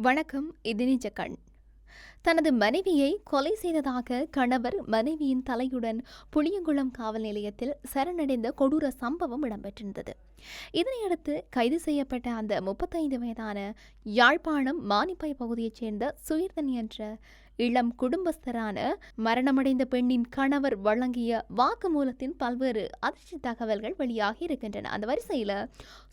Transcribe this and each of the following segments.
வணக்கம் இது நிஜக்கண். தனது மனைவியை கொலை செய்ததாக கணவர் மனைவியின் தலையுடன் புளியங்குளம் காவல் நிலையத்தில் சரணடைந்த கொடூர சம்பவம் இடம்பெற்றிருந்தது. இதனையடுத்து கைது செய்யப்பட்ட அந்த முப்பத்தைந்து வயதான யாழ்ப்பாணம் மானிப்பை பகுதியைச் சேர்ந்த சுயர்தன் என்ற இளம் குடும்பஸ்தரான மரணமடைந்த பெண்ணின் கணவர் வழங்கிய வாக்குமூலத்தின் பல்வேறு அதிர்ச்சி தகவல்கள் வெளியாகி இருக்கின்றன. அந்த வரிசையில்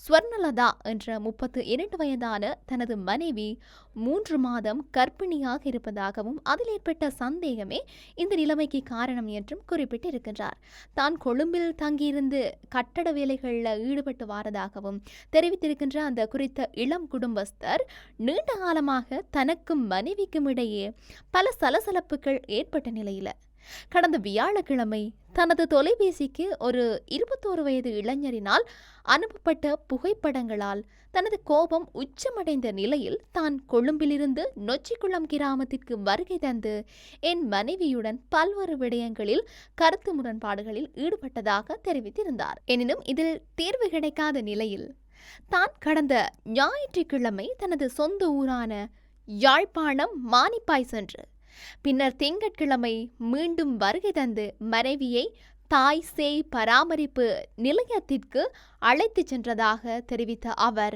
ஸ்வர்ணலதா என்ற முப்பத்து இரண்டு வயதான தனது மனைவி மூன்று மாதம் கர்ப்பிணியாக இருப்பதாகவும் அதில் ஏற்பட்ட சந்தேகமே இந்த நிலைமைக்கு காரணம் என்றும் குறிப்பிட்டிருக்கின்றார். தான் கொழும்பில் தங்கியிருந்து கட்டட வேலைகளில் ஈடுபட்டு வாரதாகவும் தெரிவித்திருக்கின்ற அந்த குறித்த இளம் குடும்பஸ்தர் நீண்ட காலமாக தனக்கும் மனைவிக்கும் இடையே பல சலசலப்புகள் ஏற்பட்ட நிலையில கடந்த வியாழக்கிழமை தனது தொலைபேசிக்கு ஒரு இருபத்தோரு வயது இளைஞரினால் அனுப்பப்பட்ட புகைப்படங்களால் தனது கோபம் உச்சமடைந்த நிலையில் தான் கொழும்பிலிருந்து நொச்சிக்குளம் கிராமத்திற்கு வருகை தந்து என் மனைவியுடன் பல்வேறு விடயங்களில் கருத்து முரண்பாடுகளில் ஈடுபட்டதாக தெரிவித்திருந்தார். எனினும் இதில் தீர்வு கிடைக்காத நிலையில் தான் கடந்த ஞாயிற்றுக்கிழமை தனது சொந்த ஊரான யாழ்ப்பாணம் மானிப்பாய் சென்று பின்னர் திங்கட்கிழமை மீண்டும் வருகை தந்து மனைவியை தாய் சேய் பராமரிப்பு நிலையத்திற்கு அழைத்து சென்றதாக தெரிவித்த அவர்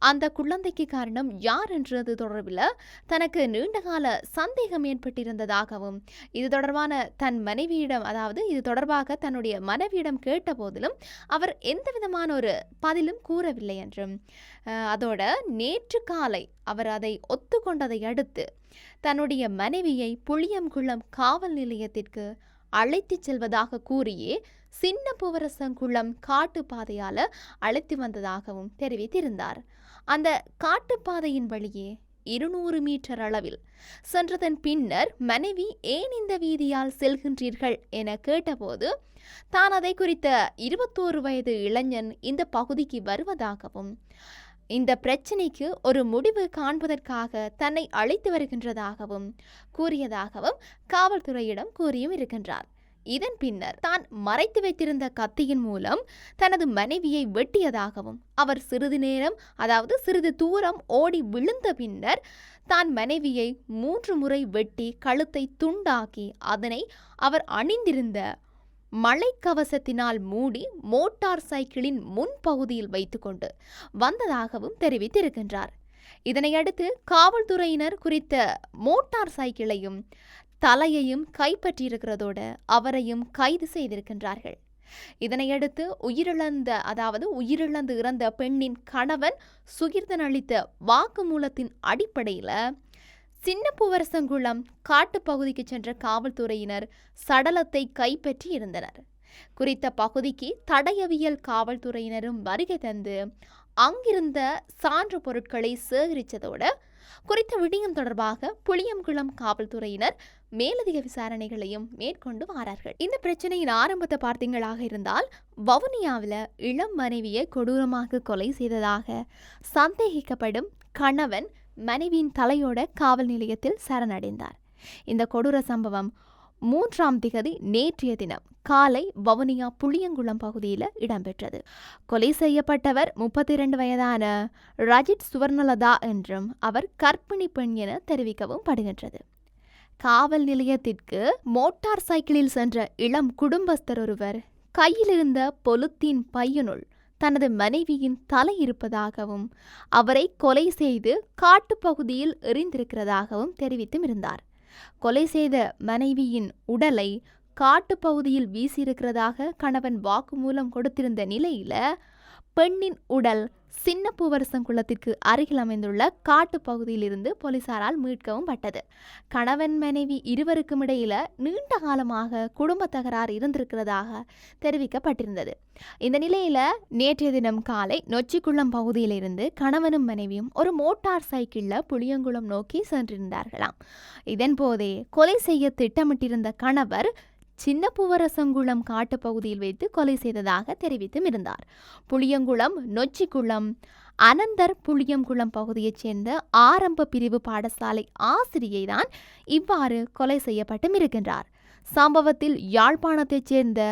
அந்த குழந்தைக்கு காரணம் யார் என்றது தொடர்பில் தனக்கு நீண்டகால சந்தேகம் ஏற்பட்டிருந்ததாகவும் இது தொடர்பான தன் மனைவியிடம் அதாவது இது தொடர்பாக தன்னுடைய மனைவியிடம் கேட்ட போதிலும் அவர் எந்த விதமான ஒரு பதிலும் கூறவில்லை என்றும் அதோட நேற்று காலை அவர் அதை ஒத்துக்கொண்டதை அடுத்து தன்னுடைய மனைவியை புளியங்குளம் காவல் நிலையத்திற்கு அழைத்துச் செல்வதாக கூறியே சின்ன பூவரசங்குளம் காட்டுப்பாதையால் அழைத்து வந்ததாகவும் தெரிவித்திருந்தார். அந்த காட்டுப்பாதையின் வழியே இருநூறு மீட்டர் அளவில் சென்றதன் பின்னர் மனைவி ஏன் இந்த வீதியால் செல்கின்றீர்கள் என கேட்டபோது தான் அதை குறித்த இருபத்தோரு வயது இளைஞன் இந்த பகுதிக்கு வருவதாகவும் இந்த பிரச்சினைக்கு ஒரு முடிவு காண்பதற்காக தன்னை அழைத்து வருகின்றதாகவும் கூறியதாகவும் காவல்துறையிடம் கூறியும் இருக்கின்றார். இதன் பின்னர் தான் மறைத்து வைத்திருந்த கத்தியின் மூலம் தனது மனைவியை வெட்டியதாகவும் அவர் சிறிது நேரம் அதாவது சிறிது தூரம் ஓடி விழுந்த பின்னர் தான் மனைவியை மூன்று முறை வெட்டி கழுத்தை துண்டாக்கி அதனை அவர் அணிந்திருந்த மழைக்கவசத்தினால் மூடி மோட்டார் சைக்கிளின் முன்பகுதியில் வைத்துக்கொண்டு வந்ததாகவும் தெரிவித்திருக்கின்றார். இதனையடுத்து காவல்துறையினர் குறித்த மோட்டார் சைக்கிளையும் தலையையும் கைப்பற்றியிருக்கிறதோடு அவரையும் கைது செய்திருக்கின்றார்கள். இதனையடுத்து உயிரிழந்த அதாவது உயிரிழந்து இறந்த பெண்ணின் கணவன் சுகிர்தன் அளித்த வாக்குமூலத்தின் அடிப்படையில் சின்ன பூவரசங்குளம் காட்டுப்பகுதிக்கு சென்ற காவல்துறையினர் சடலத்தை கைப்பற்றி இருந்தனர் குறித்த பகுதிக்கு தடயவியல் காவல்துறையினரும் வருகை தந்து அங்கிருந்த சான்று பொருட்களை சேகரித்ததோடு குறித்த விடயம் தொடர்பாக புளியங்குளம் காவல்துறையினர் மேலதிக விசாரணைகளையும் மேற்கொண்டு வாரார்கள். இந்த பிரச்சனையின் ஆரம்பத்தை பார்த்தீங்களாக இருந்தால் வவுனியாவில் இளம் மனைவியை கொடூரமாக கொலை செய்ததாக சந்தேகிக்கப்படும் கணவன் மனைவியின் தலையோட காவல் நிலையத்தில் சரணடைந்தார். இந்த கொடூர சம்பவம் மூன்றாம் திகதி நேற்றைய தினம் காலை வவுனியா புளியங்குளம் பகுதியில் இடம்பெற்றது. கொலை செய்யப்பட்டவர் முப்பத்தி இரண்டு வயதான ரஜித் சுவர்ணலதா என்றும் அவர் கற்பிணி பெண் என தெரிவிக்கவும் படுகின்றது. காவல் நிலையத்திற்கு மோட்டார் சைக்கிளில் சென்ற இளம் குடும்பஸ்தர் ஒருவர் கையிலிருந்த பொலுத்தீன் பையனுள் தனது மனைவியின் தலை இருப்பதாகவும் அவரை கொலை செய்து காட்டுப்பகுதியில் எறிந்திருக்கிறதாகவும் தெரிவித்தும் இருந்தார். கொலை செய்த மனைவியின் உடலை காட்டுப்பகுதியில் வீசியிருக்கிறதாக கணவன் வாக்குமூலம் கொடுத்திருந்த நிலையில பெண்ணின் உடல் சின்ன பூவரசங்குளத்திற்கு அருகில் அமைந்துள்ள காட்டுப் பகுதியிலிருந்து போலீசாரால் மீட்கவும் பட்டது. கணவன் மனைவி இருவருக்கும் இடையில நீண்ட காலமாக குடும்ப தகராறு இருந்திருக்கிறதாக தெரிவிக்கப்பட்டிருந்தது. இந்த நிலையில நேற்றைய தினம் காலை நொச்சிக்குளம் பகுதியிலிருந்து கணவனும் மனைவியும் ஒரு மோட்டார் சைக்கிளில் புளியங்குளம் நோக்கி சென்றிருந்தார்களாம். இதன்போதே கொலை செய்ய திட்டமிட்டிருந்த கணவர் சின்ன பூவரசங்குளம் காட்டுப்பகுதியில் வைத்து கொலை செய்ததாக தெரிவித்தும் இருந்தார். புளியங்குளம் நொச்சிக்குளம் அனந்தர் புளியங்குளம் பகுதியைச் சேர்ந்த ஆரம்ப பிரிவு பாடசாலை ஆசிரியை தான் இவ்வாறு கொலை செய்யப்பட்டும் இருக்கின்றார். சம்பவத்தில் யாழ்ப்பாணத்தைச் சேர்ந்த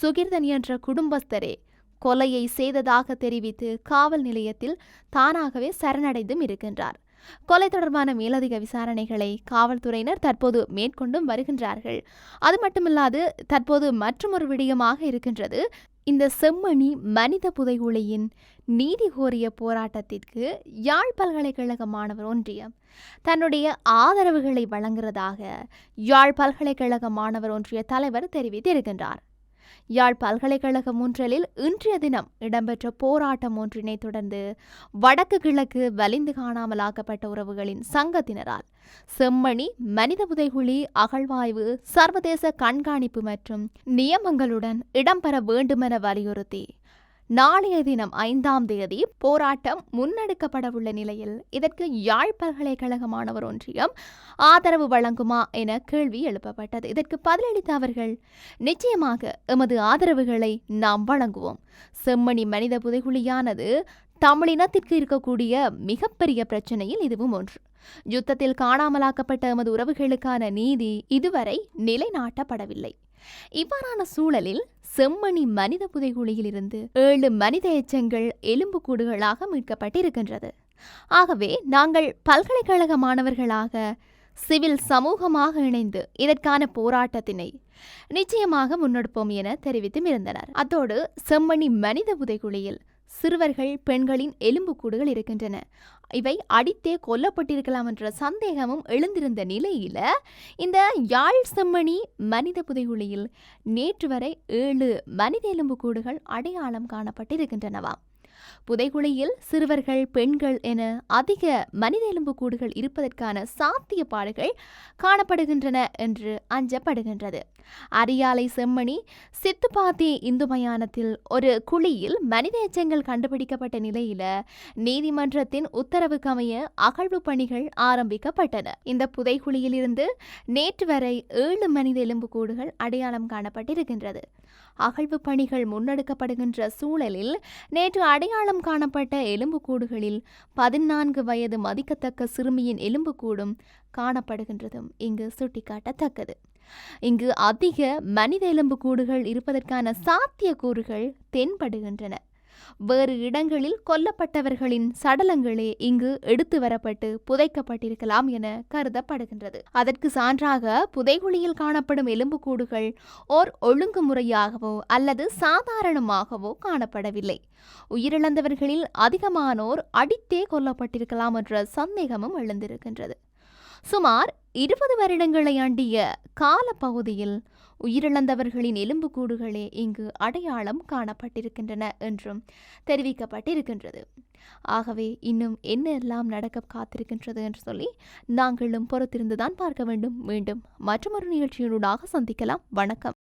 சுகிர்தன் என்ற குடும்பஸ்தரே கொலையை செய்ததாக தெரிவித்து காவல் நிலையத்தில் தானாகவே சரணடைந்தும் இருக்கின்றார். கொலை தொடர்பான மேலதிக விசாரணைகளை காவல்துறையினர் தற்போது மேற்கொண்டும் வருகின்றார்கள். அது மட்டுமில்லாது தற்போது மற்றொரு விடயமாக இருக்கின்றது. இந்த செம்மணி மனித புதைகுழியின் நீதி கோரிய போராட்டத்திற்கு யாழ் பல்கலைக்கழக மாணவர் ஒன்றியம் தன்னுடைய ஆதரவுகளை வழங்குவதாக யாழ் பல்கலைக்கழக மாணவர் ஒன்றிய தலைவர் தெரிவித்திருக்கின்றார். யாழ் பல்கலைக்கழக ஒன்றலில் இன்றைய தினம் இடம்பெற்ற போராட்டம் ஒன்றினை தொடர்ந்து வடக்கு கிழக்கு வலிந்து காணாமலாக்கப்பட்ட உறவுகளின் சங்கத்தினரால் செம்மணி மனித புதைகுழி அகழ்வாய்வு சர்வதேச கண்காணிப்பு மற்றும் நியமங்களுடன் இடம்பெற வேண்டுமென வலியுறுத்தி நாளைய தினம் ஐந்தாம் தேதி போராட்டம் முன்னெடுக்கப்படவுள்ள நிலையில். இதற்கு யாழ் பல்கலைக்கழக மாணவர் ஒன்றியம் ஆதரவு வழங்குமா என கேள்வி எழுப்பப்பட்டது. இதற்கு பதிலளித்த அவர்கள் நிச்சயமாக எமது ஆதரவுகளை நாம் வழங்குவோம். செம்மணி மனித புதைகுழியானது தமிழினத்திற்கு இருக்கக்கூடிய மிகப்பெரிய பிரச்சனையில் இதுவும் ஒன்று. யுத்தத்தில் காணாமலாக்கப்பட்ட எமது உறவுகளுக்கான நீதி இதுவரை நிலைநாட்டப்படவில்லை. இவ்வாறான சூழலில் செம்மணி மனித புதைகுழியிலிருந்து ஏழு மனித எச்சங்கள் எலும்புக்கூடுகளாக மீட்கப்பட்டிருக்கின்றது. ஆகவே நாங்கள் பல்கலைக்கழக மாணவர்களாக சிவில் சமூகமாக இணைந்து இதற்கான போராட்டத்தினை நிச்சயமாக முன்னெடுப்போம் என தெரிவித்தும் இருந்தனர். அத்தோடு செம்மணி மனித புதைகுழியில் சிறுவர்கள் பெண்களின் எலும்புக்கூடுகள் இருக்கின்றன. இவை அடித்தே கொல்லப்பட்டிருக்கலாம் என்ற சந்தேகமும் எழுந்திருந்த நிலையில இந்த யாழ் செம்மணி மனித புதைகுழியில் நேற்று வரை ஏழு மனித எலும்புக்கூடுகள் அடையாளம் காணப்பட்டிருக்கின்றனவாம் புதைகுழியில் சிறுவர்கள் பெண்கள் என அதிக மனித எலும்புக்கூடுகள் இருப்பதற்கான சாத்தியப்பாடுகள் காணப்படுகின்றன என்று அஞ்சப்படுகின்றது. அரியாலை செம்மணி சித்துப்பாத்தி இந்து மயானத்தில் ஒரு குழியில் மனித எச்சங்கள் கண்டுபிடிக்கப்பட்ட நிலையில நீதிமன்றத்தின் உத்தரவுக்கு அமைய அகழ்வு பணிகள் ஆரம்பிக்கப்பட்டன. இந்த புதைகுழியிலிருந்து நேற்று வரை ஏழு மனித எலும்புக்கூடுகள் அடையாளம் காணப்பட்டிருக்கின்றது. அகழ்வு பணிகள் முன்னெடுக்கப்படுகின்ற சூழலில் நேற்று அடையாளம் காணப்பட்ட எலும்புக்கூடுகளில் பதினான்கு வயது மதிக்கத்தக்க சிறுமியின் எலும்புக்கூடும் காணப்படுகின்றதும் இங்கு சுட்டிக்காட்டத்தக்கது. இங்கு அதிக மனித எலும்புக்கூடுகள் இருப்பதற்கான சாத்தியக்கூறுகள் தென்படுகின்றன. வேறு இடங்களில் கொல்லப்பட்டவர்களின் சடலங்களே இங்கு எடுத்து வரப்பட்டு புதைக்கப்பட்டிருக்கலாம் என கருதப்படுகின்றது. அதற்கு சான்றாக புதைகுழியில் காணப்படும் எலும்புக்கூடுகள் ஓர் ஒழுங்குமுறையாகவோ அல்லது சாதாரணமாகவோ காணப்படவில்லை. உயிரிழந்தவர்களில் அதிகமானோர் அடித்தே கொல்லப்பட்டிருக்கலாம் என்ற சந்தேகமும் எழுந்திருக்கின்றது. சுமார் இருபது வருடங்களை அண்டிய காலப்பகுதியில் உயிரிழந்தவர்களின் எலும்புக்கூடுகளே இங்கு அடையாளம் காணப்பட்டிருக்கின்றன என்றும் தெரிவிக்கப்பட்டிருக்கின்றது. ஆகவே இன்னும் என்ன எல்லாம் நடக்க காத்திருக்கின்றது என்று சொல்லி நாங்களும் பொறுத்திருந்துதான் பார்க்க வேண்டும். மீண்டும் மற்றொரு நிகழ்ச்சியினூடாக சந்திக்கலாம். வணக்கம்.